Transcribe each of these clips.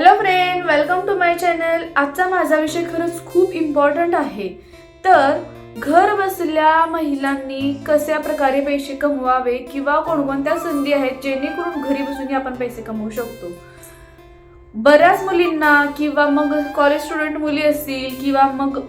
Hello friend welcome to my channel आजचा माझा विषय खरंच खूप इम्पॉर्टंट आहे. तर घर बसल्या महिलांनी कशा प्रकारे पैसे कमवावे किंवा कोणकोणत्या संधी आहेत जेणेकरून घरी बसूनही आपण पैसे कमवू शकतो? बऱ्याच मुलींना किंवा मग कॉलेज स्टुडंट मुली असतील किंवा मग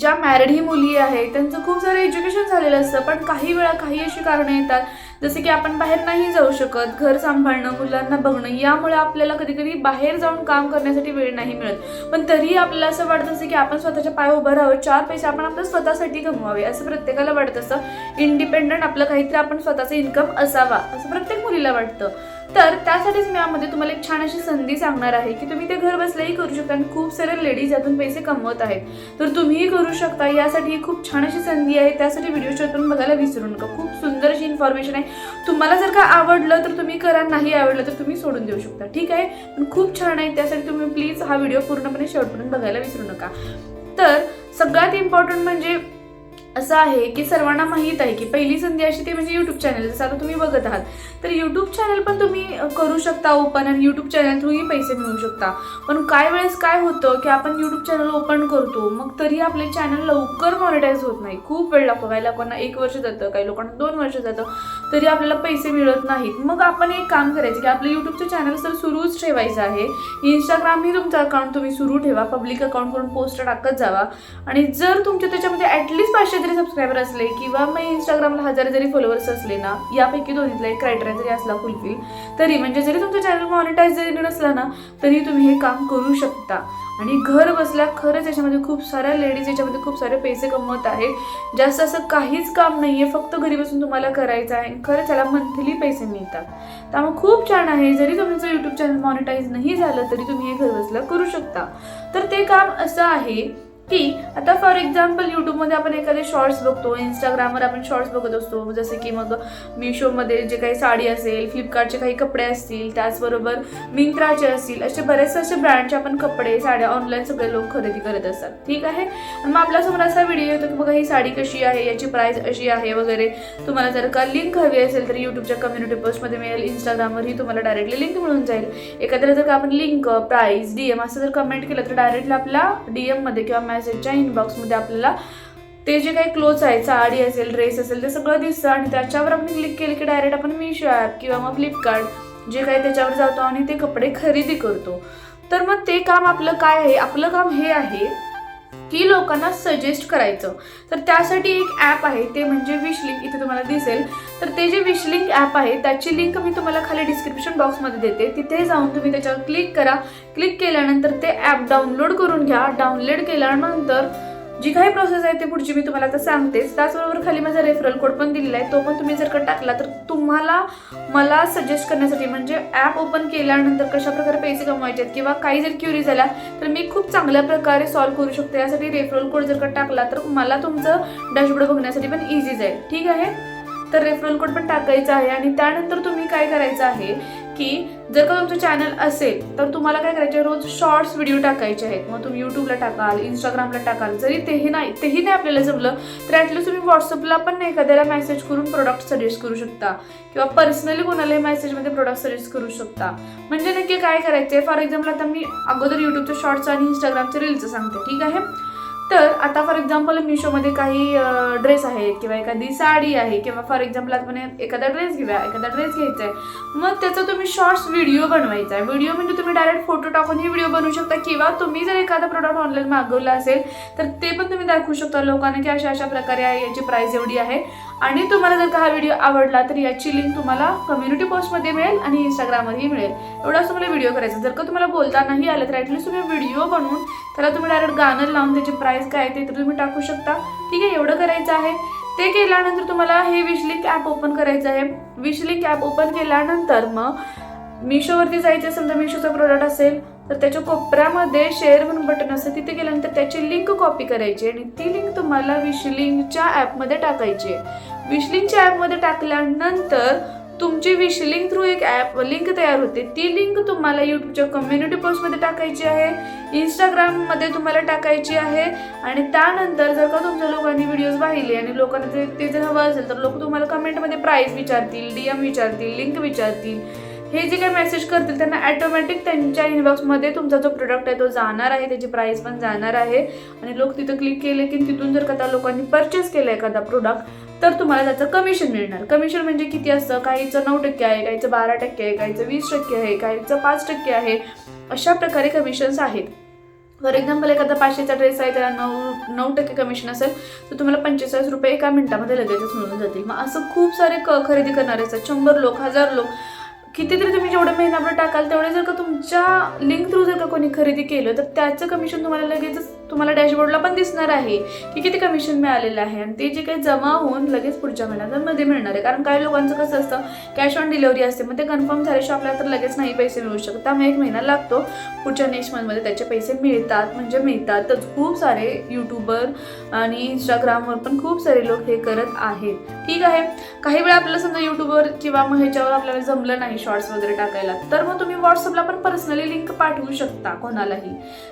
ज्या मॅरिड ही मुली आहेत त्यांचं खूप सारं एज्युकेशन झालेलं असतं. पण काही वेळा काही अशी कारणं येतात जसे की आपण बाहेर नाही जाऊ शकत घर सांभाळणं मुलांना बघणं यामुळे आपल्याला कधी कधी बाहेर जाऊन काम करण्यासाठी वेळ नाही मिळत. पण तरीही आपल्याला असं वाटत असतं की आपण स्वतःच्या पाय उभं राहावं चार पैसे आपण आपलं स्वतःसाठी कमवावे असं प्रत्येकाला वाटत. असतं इंडिपेंडंट आपलं काहीतरी आपण स्वतःचा इन्कम असावा असं प्रत्येक मुलीला वाटतं. तर त्यासाठीच मी यामध्ये तुम्हाला एक छान अशी संधी सांगणार आहे की तुम्ही ते घर बसल्याही करू शकता आणि खूप सारे लेडीज यातून पैसे कमवत आहेत. तर तुम्हीही करू शकता. यासाठी खूप छान अशी संधी आहे. त्यासाठी व्हिडिओ शोधून बघायला विसरू नका. खूप सुंदर अशी इन्फॉर्मेशन आहे. तुम्हाला जर का आवडलं तर तुम्ही करा. नाही आवडलं तर तुम्ही सोडून देऊ शकता. ठीक आहे? पण खूप छान आहे. त्यासाठी तुम्ही प्लीज हा व्हिडिओ पूर्णपणे शेवटपर्यंत बघायला विसरू नका. तर सगळ्यात इम्पॉर्टंट म्हणजे असं आहे की सर्वांना माहीत आहे की पहिली संधी अशी ती म्हणजे यूट्यूब चॅनल जसं आता तुम्ही बघत आहात. तर यूट्यूब चॅनल पण तुम्ही करू शकता ओपन आणि यूट्यूब चॅनल थ्रूही पैसे मिळू शकता. पण काय वेळेस काय होतं की आपण यूट्यूब चॅनल ओपन करतो मग तरी आपले चॅनल लवकर मॉनिटाईज होत नाही. खूप वेळ लागतो. काही लोकांना एक वर्ष जातं काही लोकांना दोन वर्ष जातं. तरी आपल्याला पैसे मिळत नाहीत. मग आपण एक काम करायचं की आपलं युट्यूबचं चॅनल तर सुरूच ठेवायचं आहे. इंस्टाग्रामही तुमचं अकाउंट तुम्ही सुरू ठेवा पब्लिक अकाउंट करून पोस्ट टाकत जावा. आणि जर तुमच्या त्याच्यामध्ये ॲटलिस्ट पाचशे तरी सबस्क्रायबर असले किंवा मग इंस्टाग्रामला हजार जरी फॉलोअर्स असले ना यापैकी दोन्हीतला एक क्रायटेरिया जरी असला फुलफिल तरी म्हणजे जरी तुमचं चॅनल मॉनिटाईज जरी नसला ना तरी तुम्ही हे काम करू शकता. आणि घर बसल्या खरंच याच्यामध्ये खूप साऱ्या लेडीज याच्यामध्ये खूप सारे पैसे कमवत आहेत. जास्त असं काहीच काम नाही आहे फक्त घरी बसून तुम्हाला करायचं आहे. खरंच याला मंथली पैसे मिळतात. त्यामुळे खूप छान आहे. जरी तुमचं यूट्यूब चॅनल मॉनिटाईज नाही झालं तरी तुम्ही हे घर बसल्या करू शकता. तर ते काम असं आहे की आता फॉर एक्झाम्पल यूट्यूबमध्ये आपण एखादे शॉर्ट्स बघतो इंस्टाग्रामवर आपण शॉर्ट्स बघत असतो. जसे की मग मिशोमध्ये जे काही साडी असेल फ्लिपकार्टचे काही कपडे असतील त्याचबरोबर मिंत्राचे असतील असे बरेचसे असे ब्रँडचे आपण कपडे साड्या ऑनलाईन सगळे लोक खरेदी करत असतात. ठीक आहे? मग आपल्यासमोर असा व्हिडिओ येतो की बघा ही साडी कशी आहे याची प्राईस अशी आहे वगैरे. तुम्हाला जर का लिंक हवी असेल तर यूट्यूबच्या कम्युनिटी पोस्टमध्ये मिळेल इंस्टाग्रामवरही तुम्हाला डायरेक्टली लिंक मिळून जाईल. एखाद्याला जर का आपण लिंक प्राईस डीएम असं जर कमेंट केलं तर डायरेक्टली आपल्या डीएममध्ये किंवा मेसेजच्या इनबॉक्समध्ये आपल्याला ते जे काही क्लोथ्स आहेत साडी असेल ड्रेस असेल ते सगळं दिसतं आणि त्याच्यावर आपण क्लिक केलं की डायरेक्ट आपण मिशो ॲप किंवा मग फ्लिपकार्ट जे काही त्याच्यावर जातो आणि ते कपडे खरेदी करतो. तर मग ते काम आपलं काय आहे? आपलं काम हे आहे की लोकांना सजेस्ट करायचं. तर त्यासाठी एक ॲप आहे ते म्हणजे विश लिंक इथे तुम्हाला दिसेल. तर ते जे विश लिंक ॲप आहे त्याची लिंक मी तुम्हाला खाली डिस्क्रिप्शन बॉक्समध्ये देते. तिथे जाऊन तुम्ही त्याच्यावर क्लिक करा. क्लिक केल्यानंतर ते ॲप डाउनलोड करून घ्या. डाउनलोड केल्यानंतर जी काही प्रोसेस आहे ते पुढची मी तुम्हाला आता सांगतेच. त्याचबरोबर खाली माझा रेफरल कोड पण दिलेला आहे. तो पण तुम्ही जर का टाकला तर तुम्हाला मला सजेस्ट करण्यासाठी म्हणजे ॲप ओपन केल्यानंतर कशा प्रकारे पैसे कमवायचे आहेत किंवा काही जर क्युरी झाल्या तर मी खूप चांगल्या प्रकारे सॉल्व्ह करू शकते. यासाठी रेफरल कोड जर का टाकला तर मला तुमचं डॅशबोर्ड बघण्यासाठी पण इझी जाईल. ठीक आहे? तर रेफरल कोड पण टाकायचा आहे आणि त्यानंतर तुम्ही काय करायचं आहे की जर का तुमचं चॅनल असेल तर तुम्हाला काय करायचे रोज शॉर्ट्स व्हिडिओ टाकायचे आहेत. मग तुम्ही यूट्यूबला टाकाल इंस्टाग्रामला टाकाल. जरी तेही नाही तेही नाही आपल्याला जमलं तर ॲटलीस्ट तुम्ही व्हॉट्सअपला पण एखाद्याला मेसेज करून प्रोडक्ट सजेस्ट करू शकता. किंवा पर्सनली कोणालाही मेसेजमध्ये प्रोडक्ट सजेस्ट करू शकता. म्हणजे नक्की काय करायचे फॉर एक्झाम्पल आता मी अगोदर यूट्यूबचे शॉर्ट्स आणि इंस्टाग्रामचे रील्स सांगते. ठीक आहे? तर आता फॉर एक्झाम्पल मिशोमध्ये काही ड्रेस आहेत किंवा एखादी साडी आहे किंवा फॉर एक्झाम्पल आपण एखादा ड्रेस घेऊया एखादा ड्रेस घ्यायचा आहे मग त्याचा तुम्ही शॉर्ट्स व्हिडिओ बनवायचा आहे व्हिडिओ म्हणजे तुम्ही डायरेक्ट फोटो टाकून ही व्हिडिओ बनवू शकता किंवा तुम्ही जर एखादा प्रोडक्ट ऑनलाईन मागवला असेल तर ते पण तुम्ही दाखवू शकता लोकांना की अशा अशा प्रकारे आहे याची प्राईस एवढी आहे. आणि तुम्हाला जर का हा व्हिडिओ आवडला तर याची लिंक तुम्हाला कम्युनिटी पोस्टमध्ये मिळेल आणि इंस्टाग्रामवरही मिळेल. एवढाच तुम्हाला व्हिडिओ करायचा. जर का तुम्हाला बोलता नाही आलं तर ॲटलीस्ट तुम्ही व्हिडिओ बनवून त्याला तुम्ही डायरेक्ट गाणं लावून त्याची प्राईस काय आहे ते तर तुम्ही टाकू शकता. ठीक आहे एवढं करायचं आहे. ते केल्यानंतर तुम्हाला हे विशलिंक ॲप ओपन करायचं आहे. विशलिंक ॲप ओपन केल्यानंतर मग मिशोवरती जायचं समजा मिशोचा प्रोडक्ट असेल तर त्याच्या कोपऱ्यामध्ये शेअर म्हणून बटन असतं. तिथे गेल्यानंतर त्याची लिंक कॉपी करायची आणि ती लिंक तुम्हाला विशलिंकच्या ॲपमध्ये टाकायची आहे. विशलिंगच्या ॲपमध्ये टाकल्यानंतर तुमची विशलिंग थ्रू एक ॲप लिंक तयार होते. ती लिंक तुम्हाला यूट्यूबच्या कम्युनिटी पोस्टमध्ये टाकायची आहे. इंस्टाग्राममध्ये तुम्हाला टाकायची आहे. आणि त्यानंतर जर का तुमच्या लोकांनी व्हिडिओज पाहिले आणि लोकांना ते ते जर हवं असेल तर लोक तुम्हाला कमेंटमध्ये प्राईस विचारतील डी एम विचारतील लिंक विचारतील. हे जे काही मेसेज करतील त्यांना ॲटोमॅटिक त्यांच्या इनबॉक्समध्ये तुमचा जो प्रोडक्ट आहे तो जाणार आहे त्याची प्राईस पण जाणार आहे. आणि लोक तिथं क्लिक केले की तिथून जर का लोकांनी परचेस केलं एखादा प्रोडक्ट तर तुम्हाला त्याचं कमिशन मिळणार. कमिशन म्हणजे किती असतं? काहीचं नऊ टक्के आहे काहीचं बारा टक्के आहे काहीचं वीस टक्के आहे काहीचं पाच टक्के आहे. अशा प्रकारे कमिशन्स आहेत. फॉर एक्झाम्पल एखादा पाचशेचा ड्रेस आहे त्याला नऊ नऊ टक्के कमिशन असेल तर तुम्हाला पंचेचाळीस रुपये एका मिनिटामध्ये लगेचच मिळून जातील. मग असं खूप सारे क खरेदी करणारे असतात. शंभर लोक हजार लोक. कितीतरी तुम्ही जेवढे महिनाभर टाकाल तेवढे जर का तुमच्या लिंक थ्रू जर का कोणी खरेदी केलं तर त्याचं कमिशन तुम्हाला लगेचच तुम्हाला डॅशबोर्डला पण दिसणार आहे की किती कमिशन मिळालेलं आहे. आणि ते जे काही जमा होऊन लगेच पुढच्या महिन्यामध्ये मिळणार आहे. कारण काही लोकांचं कसं असतं कॅश ऑन डिलिव्हरी असते मग ते कन्फर्म झाल्याशिवाय आपल्याला तर लगेच नाही पैसे मिळू शकतात त्यामुळे एक महिना लागतो. पुढच्या नेक्स्ट मंथमध्ये त्याचे पैसे मिळतात म्हणजे मिळतातच. खूप सारे यूट्यूबर आणि इंस्टाग्रामवर पण खूप सारे लोक हे करत आहेत. ठीक आहे? काही वेळा आपल्याला समजा यूट्यूबवर किंवा मग ह्याच्यावर आपल्याला जमलं नाही शॉर्ट्स वगैरे टाकायला तर मग तुम्ही व्हॉट्सअपला पण पर्सनली लिंक पाठवू शकता कोणालाही.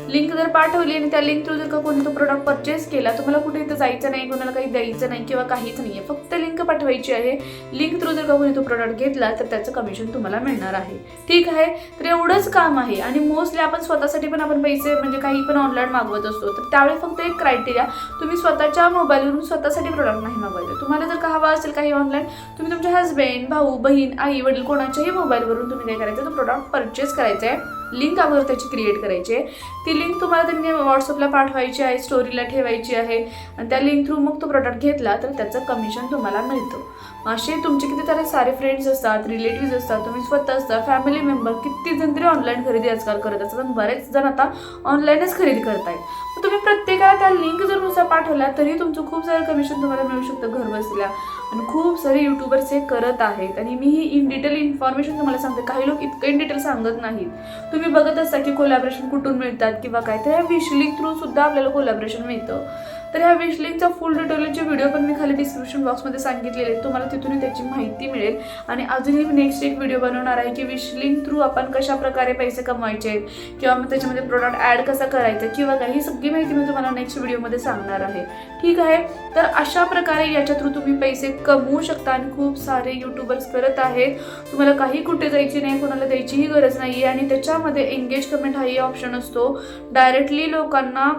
लिंक जर पाठवली आणि त्या लिंक थ्रू जर का कोणी तो प्रोडक्ट परचेस केला तुम्हाला कुठे इथं जायचं नाही कोणाला काही द्यायचं नाही किंवा काहीच नाही आहे फक्त लिंक पाठवायची आहे. लिंक थ्रू जर का कोणी तो प्रोडक्ट घेतला तर त्याचं कमिशन तुम्हाला मिळणार आहे. ठीक आहे? तर एवढंच काम आहे. आणि मोस्टली आपण स्वतःसाठी पण आपण पैसे म्हणजे काही पण ऑनलाईन मागवत असतो तर त्यावेळी फक्त एक क्रायटेरिया तुम्ही स्वतःच्या मोबाईलवरून स्वतःसाठी प्रोडक्ट नाही मागवायचं तुम्हाला जर का हवा असेल काही ऑनलाईन तुम्ही तुमच्या हस्बंड भाऊ बहीण आई वडील कोणाच्याही मोबाईलवरून तुम्ही काय करायचं तो प्रोडक्ट परचेस करायचा आहे लिंक अगोदर त्याची क्रिएट करायची आहे. ती लिंक तुम्हाला त्यांनी व्हॉट्सअपला पाठवायची आहे स्टोरीला ठेवायची आहे आणि त्या लिंक थ्रू मग तो प्रोडक्ट घेतला तर त्याचं कमिशन तुम्हाला मिळतं. असे तुमचे कितीतरी सारे फ्रेंड्स असतात रिलेटिव्ह असतात तुम्ही स्वतः असता फॅमिली मेंबर किती जण तरी ऑनलाईन खरेदी आजकाल करत असतात आणि बरेच जण आता ऑनलाईनच खरेदी करतायत. मग तुम्ही प्रत्येकाला त्या लिंक जर नुसार पाठवल्या तरी तुमचं खूप सारं कमिशन तुम्हाला मिळू शकतं घर बसल्या आणि खूप सारे युट्यूबर्स हे करत आहेत. आणि मी ही इन डिटेल इन्फॉर्मेशन तुम्हाला सांगते. काही लोक इतकं इन डिटेल सांगत नाहीत. तुम्ही बघत असता की कोलॅबरेशन कुठून मिळतात किंवा काय. तर ह्या विशलिंग थ्रू सुद्धा आपल्याला कोलॅबरेशन मिळतं. तर ह्या विशलिंगचा फुल डिटेलचे व्हिडिओ पण मी खाली डिस्क्रिप्शन बॉक्समध्ये सांगितलेले आहेत. तुम्हाला तिथून त्याची माहिती मिळेल. आणि अजूनही मी नेक्स्ट एक व्हिडिओ बनवणार आहे की विशलिंग थ्रू आपण कशा प्रकारे पैसे कमवायचे आहेत किंवा मग त्याच्यामध्ये प्रोडक्ट ॲड कसा करायचा किंवा काही सगळी माहिती मी तुम्हाला नेक्स्ट व्हिडिओमध्ये सांगणार आहे. ठीक आहे? तर अशा प्रकारे याच्या थ्रू तुम्ही पैसे कमवू शकता आणि खूप सारे यूट्यूबर्स करत आहेत. तुम्हाला काही कुठे जायची नाही कोणाला द्यायचीही गरज नाही आहे आणि त्याच्यामध्ये एंगेज कमेंट हाही ऑप्शन असतो. डायरेक्टली लोकांना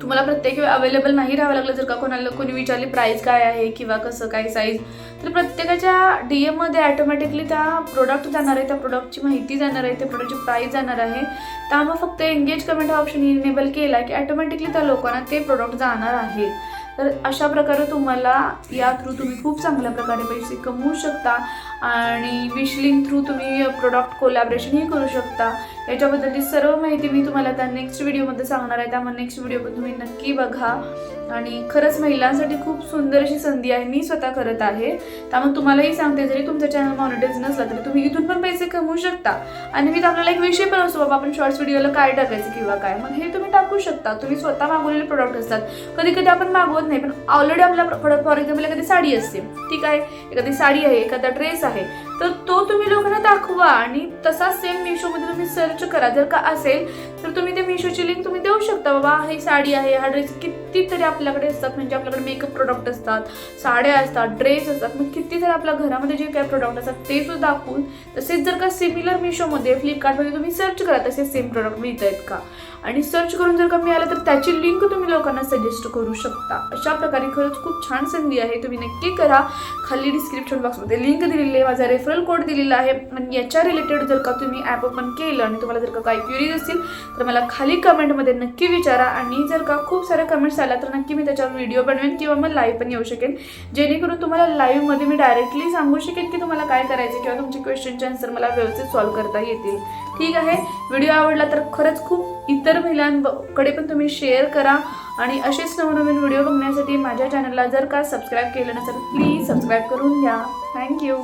तुम्हाला प्रत्येक वेळ अवेलेबल नाही राहावं लागलं जर का कोणाला कोणी विचारली प्राईस काय आहे किंवा कसं काय साईज तर प्रत्येकाच्या डी एममध्ये ॲटोमॅटिकली त्या प्रोडक्ट जाणार आहे त्या प्रोडक्टची माहिती जाणार आहे त्या प्रोडक्टची प्राईस जाणार आहे. त्यामुळे फक्त एंगेज कमेंट हा ऑप्शन इनेबल केला की ॲटोमॅटिकली त्या लोकांना ते प्रोडक्ट जाणार आहे. तर अशा प्रकारे तुम्हाला या थ्रू तुम्ही खूप चांगल्या प्रकारे पैसे कमवू शकता. आणि विशलिंग थ्रू तुम्ही प्रोडक्ट कोलॅबरेशनही करू शकता. याच्याबद्दलची सर्व माहिती मी तुम्हाला त्या नेक्स्ट व्हिडिओमध्ये सांगणार आहे. त्यामुळे नेक्स्ट व्हिडिओ पण तुम्ही नक्की बघा. आणि खरंच महिलांसाठी खूप सुंदर अशी संधी आहे. मी स्वतः करत आहे. त्यामुळे तुम्हालाही सांगते जरी तुमचा चॅनल मॉनिटाईज नसला तरी तुम्ही इथून पण पैसे कमवू शकता. आणि मी आपल्याला एक विषय पण असतो बाबा आपण शॉर्ट्स व्हिडिओला काय टाकायचं किंवा काय? मग हे तुम्ही टाकू शकता. तुम्ही स्वतः मागवलेले प्रोडक्ट असतात. कधी कधी आपण मागवत नाही पण ऑलरेडी आपला फॉर एक्झाम्पल एखादी साडी असते. ठीक आहे? एखादी साडी आहे एखादा ड्रेस आहे. तर तो तुम्ही लोकांना दाखवा आणि तसा सेम मिशोमध्ये तुम्ही सर्च करा. जर का असेल तर तुम्ही ते मिशोची लिंक तुम्ही देऊ शकता बाबा. ही साडी आहे हा ड्रेस कितीतरी आपल्याकडे असतात. म्हणजे आपल्याकडे मेकअप प्रोडक्ट असतात साड्या असतात ड्रेस असतात. मग कितीतरी आपल्या घरामध्ये जे काही प्रोडक्ट असतात ते सुद्धा दाखवून तसेच जर का सिमिलर मिशोमध्ये फ्लिपकार्टमध्ये तुम्ही सर्च करा तसे सेम प्रोडक्ट मिळत आहेत का? आणि सर्च करून जर का मिळालं तर त्याची लिंक तुम्ही लोकांना सजेस्ट करू शकता. अशा प्रकारे खरंच खूप छान संधी आहे. तुम्ही नक्की करा. खाली डिस्क्रिप्शन बॉक्समध्ये लिंक दिलेली आहे. माझा रेफरल कोड दिलेला आहे. आणि याच्या रिलेटेड जर का तुम्ही ॲप ओपन केलं आणि तुम्हाला जर का काही क्युरीज असतील तर मला खाली कमेंटमध्ये नक्की विचारा आणि जर का खूप साऱ्या कमेंट्स आल्या तर नक्की मी त्याच्यावर व्हिडिओ बनवेन किंवा मग लाईव्ह पण येऊ शकेन. जेणेकरून तुम्हाला लाईव्हमध्ये मी डायरेक्टली सांगू शकेन की तुम्हाला काय करायचं किंवा तुमचे क्वेश्चनचे आन्सर मला व्यवस्थित सॉल्व्ह करता येतील. ठीक आहे? व्हिडिओ आवडला तर खरंच खूप इतर महिलांकडे पण तुम्ही शेअर करा आणि असेच नवनवीन व्हिडिओ बघण्यासाठी माझ्या चॅनलला जर का सबस्क्राईब केलं नसेल प्लीज सबस्क्राईब करून घ्या. थँक्यू